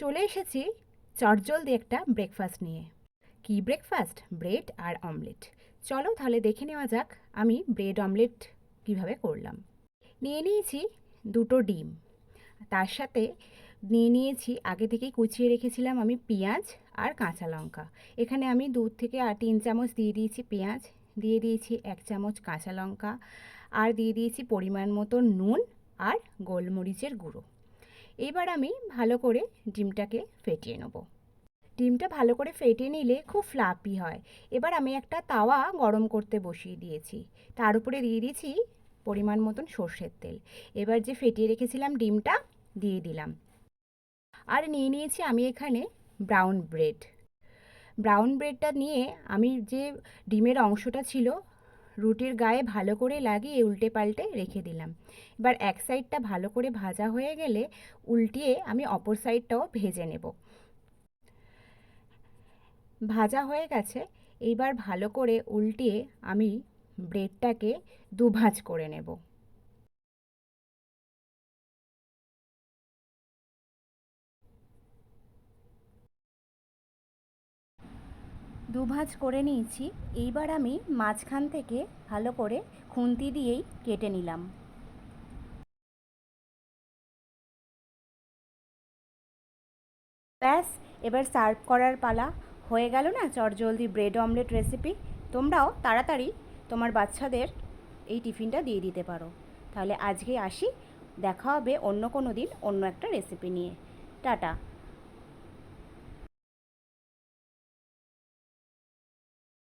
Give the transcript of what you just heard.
চলে এসেছি চটজলদি একটা ব্রেকফাস্ট নিয়ে। কি ব্রেকফাস্ট ব্রেড আর অমলেট চলো তাহলে দেখে নেওয়া যাক আমি ব্রেড অমলেট কীভাবে করলাম। নিয়ে নিয়েছি দুটো ডিম। তার সাথে নিয়ে নিয়েছি, আগে থেকেই কুচিয়ে রেখেছিলাম আমি পেঁয়াজ আর কাঁচা লঙ্কা। এখানে আমি দু থেকে আর তিন চামচ দিয়ে দিয়েছি পেঁয়াজ, দিয়ে দিয়েছি এক চামচ কাঁচা লঙ্কা, আর দিয়ে দিয়েছি পরিমাণ মতো নুন আর গোলমরিচের গুঁড়ো। এবার আমি ভালো করে ডিমটাকে ফেটিয়ে নেব। ডিমটা ভালো করে ফেটিয়ে নিলে খুব ফ্লাপি হয়। এবার আমি একটা তাওয়া গরম করতে বসিয়ে দিয়েছি। তার উপরে দিয়ে দিয়েছি পরিমাণ মতন সর্ষের তেল। এবার যে ফেটিয়ে রেখেছিলাম ডিমটা, দিয়ে দিলাম। আর নিয়ে নিয়েছি আমি এখানে ব্রাউন ব্রেড ব্রাউন ব্রেডটা নিয়ে আমি যে ডিমের অংশটা ছিল রুটির গায়ে ভালো করে লাগিয়ে উল্টে পাল্টে রেখে দিলাম। এবার এক সাইডটা ভালো করে ভাজা হয়ে গেলে উল্টিয়ে আমি অপর সাইডটাও ভেজে নেব। ভাজা হয়ে গেছে, এইবার ভালো করে উল্টিয়ে আমি ব্রেডটাকে দুভাজ করে নেব। দুভাজ করে নিয়েছি, এইবার আমি মাঝখান থেকে ভালো করে খুন্তি দিয়েই কেটে নিলাম। ব্যাস, এবার সার্ভ করার পালা। হয়ে গেল না চটজলদি ব্রেড অমলেট রেসিপি? তোমরাও তাড়াতাড়ি তোমার বাচ্চাদের এই টিফিনটা দিয়ে দিতে পারো। তাহলে আজকে আসি, দেখা হবে অন্য কোনো দিন অন্য একটা রেসিপি নিয়ে। টাটা।